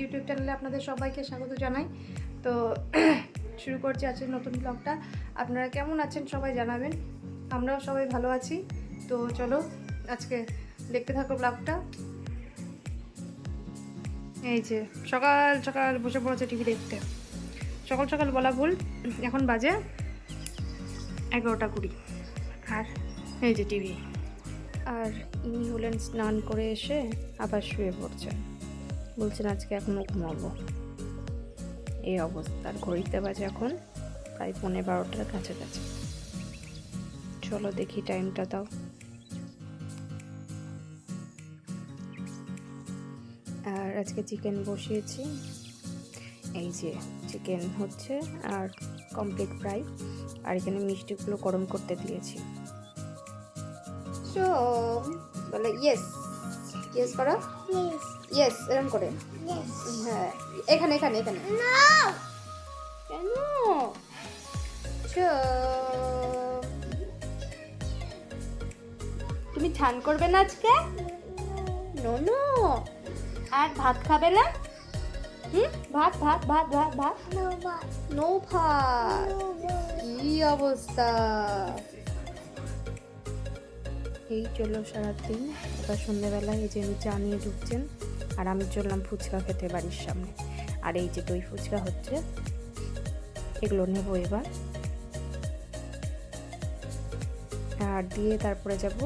YouTube চ্যানেলে আপনাদের সবাইকে স্বাগত জানাই। তো শুরু করছি আজকের নতুন ব্লগটা আপনারা কেমন আছেন সবাই জানাবেন। আমরাও সবাই ভালো আছি। তো চলো আজকে দেখতে থাকো ব্লগটা এই যে, সকাল সকাল বসে পড়েছে টিভি দেখতে। সকাল সকাল বলা ভুল, এখন বাজে এগারোটা কুড়ি। আর এই যে টিভি আর ইনি হলেন স্নান করে এসে আবার শুয়ে পড়ছেন। বলছেন, আজকে এখনও ঘুমাবো। এই অবস্থার ঘড়িতে বাজে এখন প্রায় পনেরো বারোটার কাছাকাছি। চলো দেখি টাইমটা দাও। আর আজকে চিকেন বসিয়েছি। এই যে চিকেন হচ্ছে আর কমপ্লিট ফ্রাই আর এখানে মিষ্টিগুলো গরম করতে দিয়েছি। সো বলে ইয়েস ইয়েস করো. ইয়েস এরকম করে। হ্যাঁ এখানে এখানে এখানে. কেন? তুমি ঠান করবে না আজকে? নো নো আর ভাত খাবে না? হুম? ভাত ভাত ভাত ভাত ভাত। But. নো ভাত। কি অবস্থা? এই চলল সারাদিন। এবার সন্ধ্যেবেলায় এই যে আমি চা নিয়ে ঢুকছেন, আর আমি চললাম ফুচকা খেতে বাড়ির সামনে। আর এই যে দই ফুচকা হচ্ছে, এগুলো নেব এবার। আর দিয়ে তারপরে যাব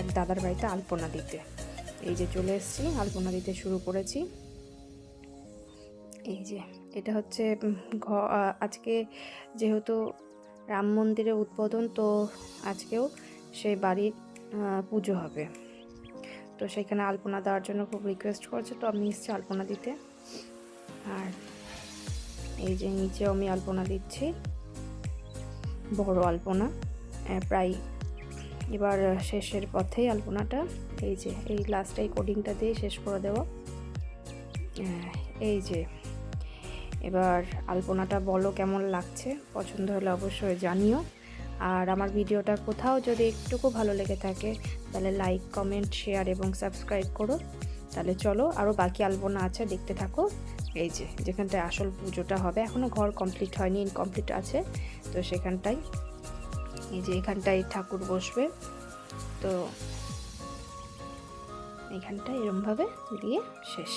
এক দাদার বাড়িতে আলপনা দিতে। এই যে চলে এসেছি, আলপনা দিতে শুরু করেছি। এই যে, এটা হচ্ছে আজকে যেহেতু রাম মন্দিরের উদ্বোধন, তো আজকেও সেই বাড়ির পুজো হবে। তো সেখানে আলপনা দেওয়ার জন্য খুব রিকোয়েস্ট করছে, তো আমি এসেছি আলপনা দিতে। আর এই যে নিচেও আমি আলপনা দিচ্ছি, বড় আলপনা। প্রায় এবার শেষের পথেই আলপনাটা। এই যে, এই লাস্টে এই কোডিংটা দিয়ে শেষ করে দেবো। এই যে, এবার আলপনাটা বলো কেমন লাগছে? পছন্দ হলে অবশ্যই জানিও। আর আমার ভিডিওটা কোথাও যদি একটুকু ভালো লেগে থাকে, তাহলে লাইক কমেন্ট শেয়ার এবং সাবস্ক্রাইব করো। তাহলে চলো আরও বাকি আলপনা আছে, দেখতে থাকো। এই যে, যেখানটায় আসল পুজোটা হবে এখনও ঘর কমপ্লিট হয়নি ইনকমপ্লিট আছে। তো সেখানটায়, এই যে এখানটায় ঠাকুর বসবে। তো এখানটায় এরমভাবে দিয়ে শেষ।